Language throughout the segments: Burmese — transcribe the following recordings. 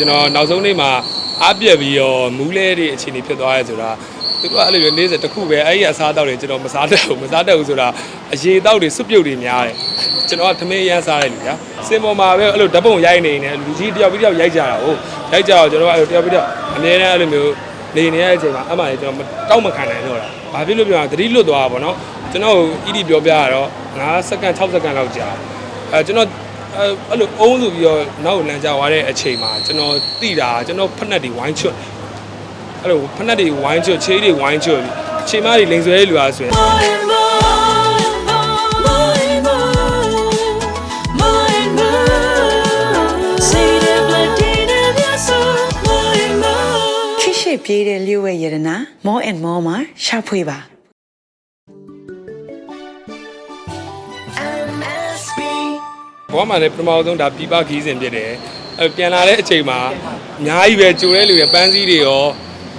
ကျွန်တော်နောက်ဆုံးနေ့မှာအားပြက်ပြီးတော့မူးလဲတွေအခြေအနေဖြစ်သွားရဲဆိုတာသူတို့ကအဲ့လိုမျိုးနေ့စဉ်တစ်ခုပဲအဲ့ဒီအစားအသောက်တွေကျွန်တော်မစားတတ်ဘူးမစားတတ်ဘူးဆိုတာအရေတောက်တွေစွပ်ပြုတ်တွေများတယ်ကျွန်တော်ကသမင်းရမ်းစားတယ်လူဗျာစင်ပေါ်မှာပဲအဲ့လိုဓာတ်ပုံရိုက်နေနေလူကြီးတယောက်ပြီးတယောက်ရိုက်ကြတာဟုတ်ရိုက်ကြတော့ကျွန်တော်ကအဲ့လိုတယောက်ပြီးတယောက်အမြဲတမ်းအဲ့လိုမျိုးနေနေတဲ့အချိန်မှာအမှန်လေကျွန်တော်တောက်မခံနိုင်တော့တာဘာဖြစ်လို့ပြောရသတိလွတ်သွားတာပေါ့နော်ကျွန်တော်အီဒီပြောပြရတော့9စက္ကန့်6စက္ကန့်လောက်ကြာအဲကျွန်တော် အဲအဲ့လိုအုံးဆိုပြီးတော့နောက်ကိုလမ်းကြသွားတဲ့အချိန်မှာကျွန်တော်တိတာကျွန်တော်ဖက်နှက်တွေဝိုင်းချွတ်အဲ့လိုဖက်နှက်တွေဝိုင်းချွတ်ချေးတွေဝိုင်းချွတ်ပြီးအချိန်မတွေလိန်ဆွဲလူအားဆိုရင် More and more, more and more, more and more. Say the blood in your soul, more and more. ခိရှိပြေးတဲ့လျှို့ဝဲရတနာ more and more မှာရှာဖွေပါ ဘဝမှာလည်းပထမဆုံးဒါပြပခီးစဉ်ဖြစ်တယ်အဲပြန်လာတဲ့အချိန်မှာအများကြီးပဲကြိုတဲ့လူတွေပန်းစည်းတွေရော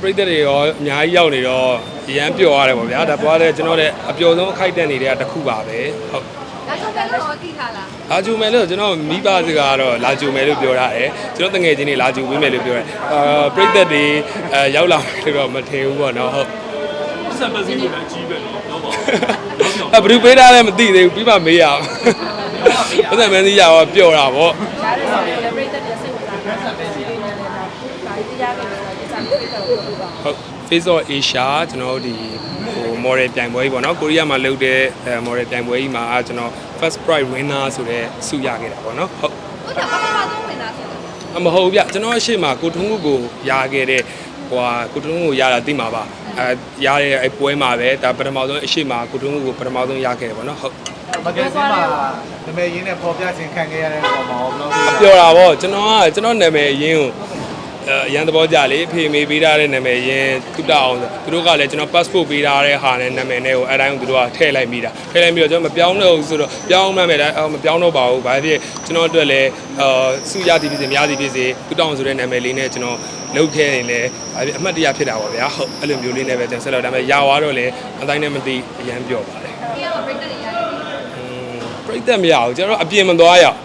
ပြိတ္တတွေရောအများကြီးရောက်နေတော့ရမ်းပျော်ရတယ်ပေါ့ဗျာဒါဘဝတဲ့ကျွန်တော်လည်းအပျော်ဆုံးအခိုက်အတန့်နေတဲ့တစ်ခုပါပဲဟုတ်ဒါဆိုလည်းတော့သိထားလားလာကြူမယ်လို့ကျွန်တော်မိဘစကားကတော့လာကြူမယ်လို့ပြောရတယ်ကျွန်တော်တငယ်ချင်းတွေလာကြူပေးမယ်လို့ပြောတယ်အာပြိသက်တွေအဲရောက်လာမယ်လို့တော့မထင်ဘူးပေါ့နော်ဟုတ်ဆက်ပတ်စည်းနေတာကြီးပဲနော်တော့ပါအဲဘယ်သူပေးတာလဲမသိသေးဘူးပြီးမှမေးရအောင် ပတ်သက်မန်းစီရတော့ပျော်တာပေါ့ ဒါလည်းဆိုလည်းပြိတ္တရဲ့စိတ်ဝင်စားတာပဲစီးနေတယ်ဒါဒါဒီတရားကနေတော့ဒီစာမျိုးပြိတ္တကိုပြောပါ ဟုတ် Face of Asia ကျွန်တော်တို့ဒီဟို model ပြိုင်ပွဲကြီးပေါ့နော်ကိုရီးယားမှာလုပ်တဲ့အဲ model ပြိုင်ပွဲကြီးမှာကျွန်တော် first prize winner ဆိုတဲ့ဆုရခဲ့တာပေါ့နော်ဟုတ်ဟုတ်တယ်ပထမဆုံးဝင်တာဆိုတော့အမဟုတ်ဘူးဗျကျွန်တော်အရှိမကိုထုံးကိုကိုရခဲ့တဲ့ဟိုဟာကိုထုံးကိုရတာသိမှာပါအဲရတဲ့အဲပွဲမှာပဲဒါပထမဆုံးအရှိမကိုထုံးကိုပထမဆုံးရခဲ့တယ်ပေါ့နော်ဟုတ် မဂ္ဂဇင်းမှာနာမည်ရင်းနဲ့ပေါ်ပြခြင်းခံခဲ့ရတဲ့ပုံမှာဘယ်လိုလဲအပြောတာပေါ့ကျွန်တော်ကကျွန်တော်နာမည်ရင်းကိုအဲအရန်သဘောကြလေအဖေမေပေးထားတဲ့နာမည်ရင်းတုတအောင်ဆိုသူတို့ကလည်းကျွန်တော် passport ပေးထားတဲ့ဟာနဲ့နာမည်နဲ့ကိုအဲတိုင်းကိုသူတို့ကထည့်လိုက်မိတာထည့်လိုက်ပြီးတော့ကျွန်တော်မပြောင်းတော့ဘူးဆိုတော့ပြောင်းမှမယ်ဒါအော်မပြောင်းတော့ပါဘူးဘာဖြစ်ကျွန်တော်အတွက်လည်းအာစုရသည်ဖြစ်စေမရသည်ဖြစ်စေတုတအောင်ဆိုတဲ့နာမည်လေးနဲ့ကျွန်တော်လုပ်ခဲ့ရင်လည်းဘာဖြစ်အမှတ်တရဖြစ်တာပါဗျာဟုတ်အဲ့လိုမျိုးလေးနဲ့ပဲကျွန်တော်ဆက်လို့ဒါပေမဲ့ရာသွားတော့လည်းအတိုင်းနဲ့မသိအရန်ပြောပါတယ် ပြိတ်သက်မရဘူးကျွန်တော်တို့အပြင်မသွားရအောင်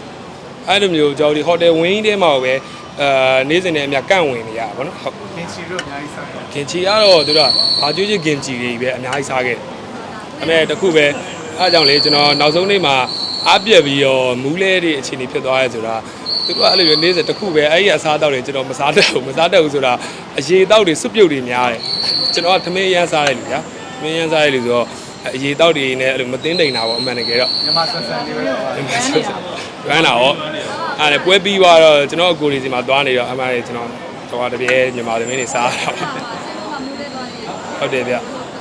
အဲ့လိုမျိုးကျွန်တော်ဒီဟိုတယ်ဝင်းကြီးထဲမှာပဲအာနေ့စဉ်နဲ့အများကန့်ဝင်နေရပါဘောနော်ဟုတ်ကင်ချီတို့အများကြီးဆိုင်တယ်ကင်ချီကတော့သူတို့ကဘာကျွေးချင်ကင်ချီတွေပဲအများကြီးစားခဲ့တယ်အမေတခုပဲအားကြောင့်လေကျွန်တော်နောက်ဆုံးနေ့မှာအားပြက်ပြီးတော့မူးလဲတွေအခြေအနေဖြစ်သွားရဲဆိုတာသူတို့ကအဲ့လိုမျိုးနေ့စဉ်တစ်ခုပဲအဲ့ဒီအစားအသောက်တွေကျွန်တော်မစားတတ်ဘူးမစားတတ်ဘူးဆိုတာအရေတောက်တွေစွပ်ပြုတ်တွေများတယ်ကျွန်တော်ကသမင်းရမ်းစားတယ်လူဗျာသမင်းရမ်းစားတယ်လူဆိုတော့ အရေတောက်တွေနဲ့အဲ့လိုမသိမ့်တိန်တာပေါ့အမှန်တကယ်တော့မြန်မာဆန်ဆန်လေးပဲဟောကျွမ်းလာတော့အဲ့ဒါပွဲပြီးသွားတော့ကျွန်တော်အကိုလေးစီမှာသွားနေတော့အမှန်လေးကျွန်တော်တော့တပြဲမြန်မာသမင်းတွေစားတာပါဆင်းတော့မူးလေးသွားနေဟုတ်တယ်ဗျ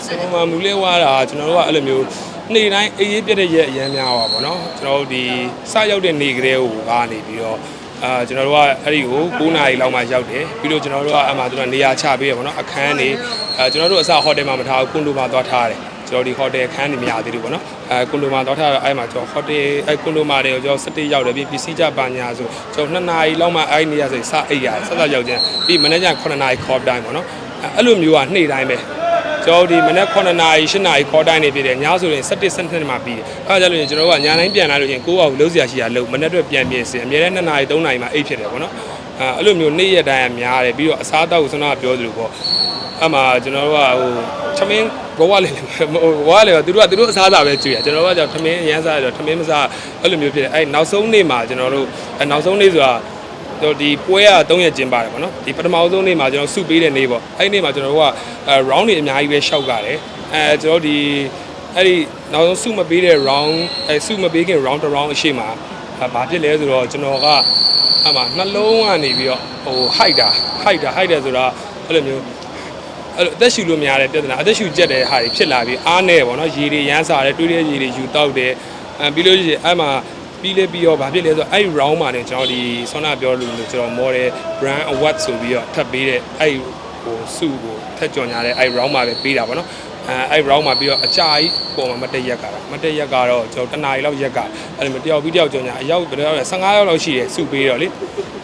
စင်မမူလေးဝါတာကျွန်တော်တို့ကအဲ့လိုမျိုးနေ့တိုင်းအေးအေးပြက်တဲ့ရက်အရမ်းများပါဗောနော်ကျွန်တော်တို့ဒီစရောက်တဲ့နေ့ကလေးကိုကနေပြီးတော့အာကျွန်တော်တို့ကအဲ့ဒီကို9နာရီလောက်မှရောက်တယ်ပြီးတော့ကျွန်တော်တို့ကအမှသူကနေရာချပေးရဗောနော်အခန်းနေအဲကျွန်တော်တို့အစဟိုတယ်မှာမထားဘူးကွန်ဒိုမှာသွားထားတယ် ကျွန်တော်ဒီဟိုတယ်အခန်းနေမရသေးဘူးဗောနော်အဲကွန်ဒိုမှာသွားထားတော့အဲ့မှာကျွန်တော်ဟိုတယ်အဲ့ကွန်ဒိုမှာတွေကိုကျွန်တော်17ရောက်တယ်ပြီးပစ္စည်းကြပါညာဆိုကျွန်တော်2နာရီလောက်မှအဲ့နေရာဆိုစအိတ်ရတယ်ဆက်ဆက်ရောက်ချင်းပြီးမနေ့က9နာရီခေါ်တိုင်းဗောနော်အဲ့လိုမျိုးကနေ့တိုင်းပဲကျွန်တော်ဒီမနက်9နာရီ10နာရီခေါ်တိုင်းနေပြတယ်ညဆိုရင်17 17မှာပြီးတယ်အဲဒါကြလို့ရင်ကျွန်တော်ကညတိုင်းပြန်လာလို့ရင်9အောင်လုံးစရာရှိရလို့မနက်အတွက်ပြန်ပြင်စင်အများနဲ့2နာရီ3နာရီမှာအိတ်ဖြစ်တယ်ပေါ့နော် အဲအဲ့လိုမျိုးနေ့ရက်တိုင်းကများတယ်ပြီးတော့အစားအသောက်ကိုကျွန်တော်ကပြောသလိုပေါ့အဲ့မှာကျွန်တော်တို့ကဟိုသမင်းဘဝလေးဘဝလေးကသူတို့ကသူတို့အစားအစာပဲကြွေရကျွန်တော်ကကြောင့်သမင်းရမ်းစားရတော့သမင်းမစားအဲ့လိုမျိုးဖြစ်တယ်အဲ့နောက်ဆုံးနေ့မှာကျွန်တော်တို့အဲနောက်ဆုံးနေ့ဆိုတာတော့ဒီပွဲက3ရက်ကျင်းပါတယ်ပေါ့နော်ဒီပထမဆုံးနေ့မှာကျွန်တော်စုပေးတဲ့နေ့ပေါ့အဲ့ဒီနေ့မှာကျွန်တော်တို့ကအဲ round တွေအများကြီးပဲရှောက်ကြတယ်အဲကျွန်တော်ဒီအဲ့ဒီနောက်ဆုံးစုမပေးတဲ့ round အဲစုမပေးခင် round တစ် round အရှိမှာ ဘာဖြစ်လဲဆိုတော့ကျွန်တော်ကအမှနှလုံးကနေပြီးတော့ဟို height တာ height တာ height တယ်ဆိုတာအဲ့လိုမျိုးအဲ့လိုအသက်ရှူလို့မရတဲ့ပြဿနာအသက်ရှူကျက်တဲ့ဟာတွေဖြစ်လာပြီးအားနေပေါ့နော်ရေတွေရမ်းစားတယ်တွေးတဲ့ရေတွေယူတောက်တယ်အဲပြီးလို့ရှိရင်အဲ့မှာပြီးလဲပြီးတော့ဗာဖြစ်လဲဆိုတော့အဲ့ round မှာねကျွန်တော်ဒီဆောနာပြောလို့လို့ကျွန်တော် model brand award ဆိုပြီးတော့ထပ်ပေးတဲ့အဲ့ဟိုစုကိုထက်ကြော်ညာတဲ့အဲ့ round မှာပဲပေးတာဗောနော် အဲအဲ့ round မှာပြီးတော့အကြာကြီးပုံမှာမတက်ရက်ကတော့မတက်ရက်ကတော့ကျွန်တော်တနားရီလောက်ရက်ကအဲ့လိုမျိုးတယောက်ပြီးတယောက်ကြော်ညာအယောက်ဘယ်တော့လဲ15ယောက်လောက်ရှိတယ်စုပေးတော့လေ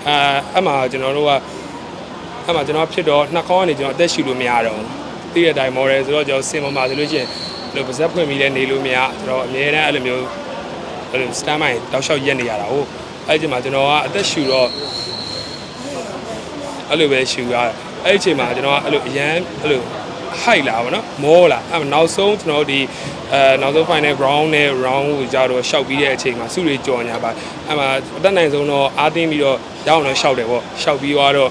အဲအဲ့မှာကျွန်တော်တို့ကအဲ့မှာကျွန်တော်ဖြစ်တော့နှစ်ခေါင်းကနေကျွန်တော်အသက်ရှူလို့မရတော့ဘူးသိတဲ့အတိုင်း model ဆိုတော့ကျွန်တော်စင်ပေါ်မှာဆိုလို့ရှိရင်ဘယ်လိုပါဇက်ဖွင့်ပြီးလဲနေလို့မရကျွန်တော်အများတန်းအဲ့လိုမျိုးအဲ့လို stand by တောက်လျှောက်ရက်နေရတာဟုတ်အဲ့ဒီမှာကျွန်တော်ကအသက်ရှူတော့အဲ့လိုပဲရှူရတယ်အဲ့ဒီအချိန်မှာကျွန်တော်ကအဲ့လိုအရန်အဲ့လို height လာပါတော့မောလာအဲ့မှာနောက်ဆုံးကျွန်တော်တို့ဒီအဲနောက်ဆုံး final ground နဲ့ round ကိုကြတော့ရှောက်ပြီးတဲ့အချိန်မှာစုတွေကြော်ညာပါအဲ့မှာအတက်နိုင်ဆုံးတော့အားတင်းပြီးတော့ရအောင်တော့ရှောက်တယ်ပေါ့ရှောက်ပြီးသွားတော့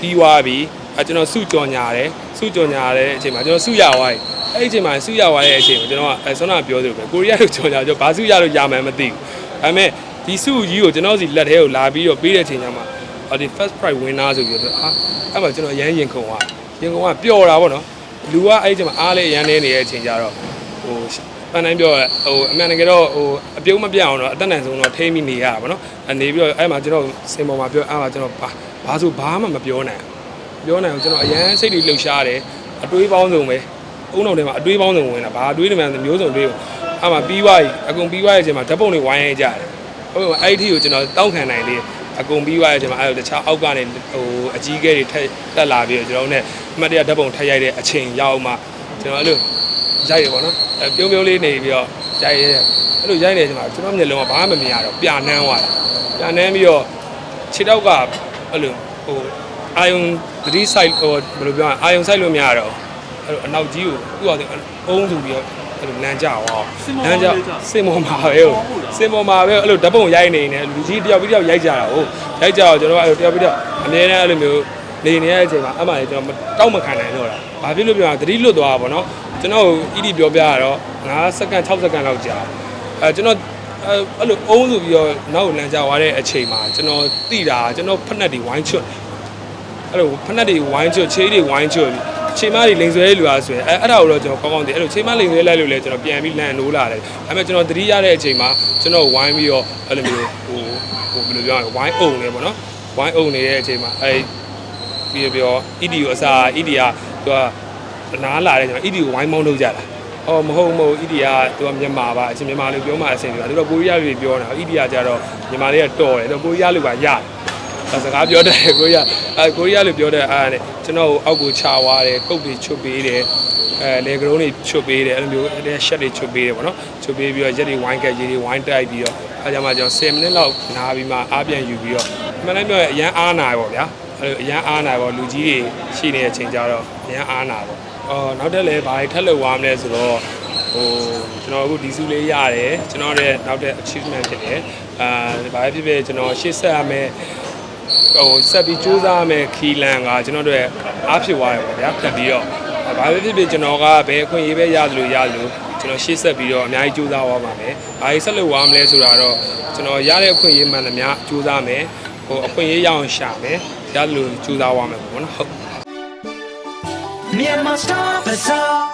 ပြီးသွားပြီအဲကျွန်တော်စုကြော်ညာတယ်စုကြော်ညာတဲ့အချိန်မှာကျွန်တော်စုရသွားပြီအဲ့ဒီအချိန်မှာစုရသွားတဲ့အချိန်မှာကျွန်တော်ကအဲဆွမ်းနာပြောသလိုပဲကိုရီးယားလိုကြော်ညာကြောဘာစုရလို့ရမှန်းမသိဘူးဒါပေမဲ့ဒီစုကြီးကိုကျွန်တော်စီလက်ထဲကိုလာပြီးတော့ပေးတဲ့အချိန်ကျမှအော်ဒီ first prize winner ဆိုပြီးတော့အာအဲ့မှာကျွန်တော်ရမ်းရင်ခုန်သွားရင်ခုန်ကပျော်တာပေါ့နော် လူကအဲ့ဒီချိန်မှာအားလေးရမ်းနေနေတဲ့အချိန်ကျတော့ဟိုပန်းတိုင်းပြောရဟိုအမှန်တကယ်တော့ဟိုအပြုံးမပြအောင်တော့အတက်နိုင်ဆုံးတော့ထိမ့်ပြီးနေရတာပေါ့နော်အနေပြီးတော့အဲ့မှာကျွန်တော်စင်ပေါ်မှာပြောအဲ့မှာကျွန်တော်ဘာဘာဆိုဘာမှမပြောနိုင်ဘူးပြောနိုင်အောင်ကျွန်တော်အရန်စိတ်တွေလှုပ်ရှားတယ်အတွေးပေါင်းစုံပဲအုံတော်ထဲမှာအတွေးပေါင်းစုံဝင်တာဘာအတွေးတွေမှမျိုးစုံတွေးအဲ့မှာပြီးသွားပြီအကုန်ပြီးသွားတဲ့အချိန်မှာဓာတ်ပုံတွေဝိုင်းရဲကြတယ်ဟုတ်ကဲ့အဲ့ဒီအထိကိုကျွန်တော်တောက်ခံနိုင်လေ အကုန်ပြီးသွားတဲ့အချိန်မှာအဲ့လိုတခြားအောက်ကနေဟိုအကြီးကဲတွေထက်တက်လာပြီးတော့ကျွန်တော်တို့ ਨੇ အမှတ်တရဓာတ်ပုံထပ်ရိုက်တဲ့အချိန်ရောက်မှကျွန်တော်အဲ့လိုရိုက်ရပေါ့နော်အဲပြုံးပြုံးလေးနေပြီးတော့ရိုက်ရဲအဲ့လိုရိုက်နေတဲ့အချိန်မှာကျွန်တော်မျက်လုံးကဘာမှမမြင်ရတော့ပြာနှမ်းသွားတာပြာနှမ်းပြီးတော့ခြေတောက်ကအဲ့လိုဟိုအာယုံသတိဆိုင်ဟိုဘယ်လိုပြောရအာယုံဆိုင်လို့မရတော့အဲ့လိုအနောက်ကြီးကိုသူ့ဟာအုံးဆိုပြီးတော့ အဲ့လိုလမ်းကြသွားလမ်းကြစင်မော်မှာပဲဟုတ်စင်မော်မှာပဲအဲ့လိုဓာတ်ပုံရိုက်နေနေလူကြီးတယောက်ပြီးတယောက်ရိုက်ကြတာဟုတ်ရိုက်ကြတော့ကျွန်တော်ကအဲ့လိုတယောက်ပြီးတယောက်အမြဲတမ်းအဲ့လိုမျိုးနေနေတဲ့အချိန်မှာအမှန်လေကျွန်တော်တောက်မခံနိုင်တော့တာ။ဘာဖြစ်လို့ပြောတာသတိလွတ်သွားတာပေါ့နော်။ကျွန်တော်အီဒီပြောပြရတော့9စက္ကန့်6စက္ကန့်လောက်ကြာ။အဲကျွန်တော်အဲအဲ့လိုအုံးဆိုပြီးတော့နောက်ကိုလမ်းကြသွားတဲ့အချိန်မှာကျွန်တော်တိတာကျွန်တော်ဖက်နှက်တွေဝိုင်းချွတ်။အဲ့လိုဖက်နှက်တွေဝိုင်းချွတ်ခြေတွေဝိုင်းချွတ်ပြီး ချိန်မတွေလိန်ဆွဲလူအားဆိုရင်အဲအဲ့ဒါကိုတော့ကျွန်တော်ကောင်းကောင်းသိအဲ့လိုချိန်မလိန်ဆွဲလိုက်လို့လဲကျွန်တော်ပြန်ပြီးလန်နိုးလာတယ်။ဒါပေမဲ့ကျွန်တော်သတိရတဲ့အချိန်မှာကျွန်တော်ဝိုင်းပြီးတော့အဲ့လိုမျိုးဟိုဟိုဘယ်လိုပြောရလဲဝိုင်းအုံနေပေါ့နော်။ဝိုင်းအုံနေတဲ့အချိန်မှာအဲပြီးပြော ED ကိုအစား ED ကသူကနားလာတယ်ကျွန်တော် ED ကိုဝိုင်းမောင်းလုပ်ကြတာ။အော်မဟုတ်မဟုတ် ED ကသူကမြန်မာပါအချင်းမြန်မာလိုပြောမှအဆင်ပြေပါသူတို့ကိုရီးယားလိုပြောနေတာ ED ကကြတော့မြန်မာလေးကတော်တယ်သူကိုရီးယားလိုပါရတယ်။ဒါ စကားပြောတယ်ကိုရီးယားအဲကိုရီးယားလိုပြောတဲ့အားနဲ့ကျွန်တော်ကိုအောက်ကိုခြာသွားတယ်ကုတ်တွေချွတ်ပေးတယ်အဲလေကရုံးတွေချွတ်ပေးတယ်အဲ့လိုမျိုးအဲ့ရှက်တွေချွတ်ပေးတယ်ပေါ့နော်ချွတ်ပေးပြီးတော့ရက်တွေဝိုင်းကက်ကြီးတွေဝိုင်းတိုက်ပြီးတော့အဲကြမှာကျွန်တော်10မိနစ်လောက်နားပြီးမှအားပြန်ယူပြီးတော့မှန်တယ်ပြောရင်အရန်အားနာပါဗျာအဲ့လိုအရန်အားနာပေါ့လူကြီးတွေရှိနေတဲ့အချိန်ကြတော့အရန်အားနာပေါ့အော်နောက်တက်လည်းဘာတွေထပ်လုပ်သွားမလဲဆိုတော့ဟိုကျွန်တော်အခုဒီစုလေးရတယ်ကျွန်တော်ရဲ့နောက်တဲ့ achievement ဖြစ်တယ်အာဘာပဲဖြစ်ဖြစ်ကျွန်တော်ရှေ့ဆက်ရမယ် ဟိုဆက်ပြီးစူးစမ်းရမယ်ခီလန်ကကျွန်တော်တို့ရဲ့အားဖြစ်သွားတယ်ပေါ့ဗျာဖြတ်ပြီးတော့ဘာပဲဖြစ်ဖြစ်ကျွန်တော်ကဘယ်အခွင့်အရေးပဲရသလိုရသလိုကျွန်တော်ရှေ့ဆက်ပြီးတော့အများကြီးစူးစမ်းသွားပါမယ်။ဘာကြီးဆက်လုပ်သွားမလဲဆိုတာတော့ကျွန်တော်ရတဲ့အခွင့်အရေးမှန်သမျှစူးစမ်းမယ်။ဟိုအခွင့်အရေးရအောင်ရှာမယ်။ရသလိုစူးစမ်းသွားမယ်ပေါ့နော်။ဟုတ် Myanmar Star Bazaar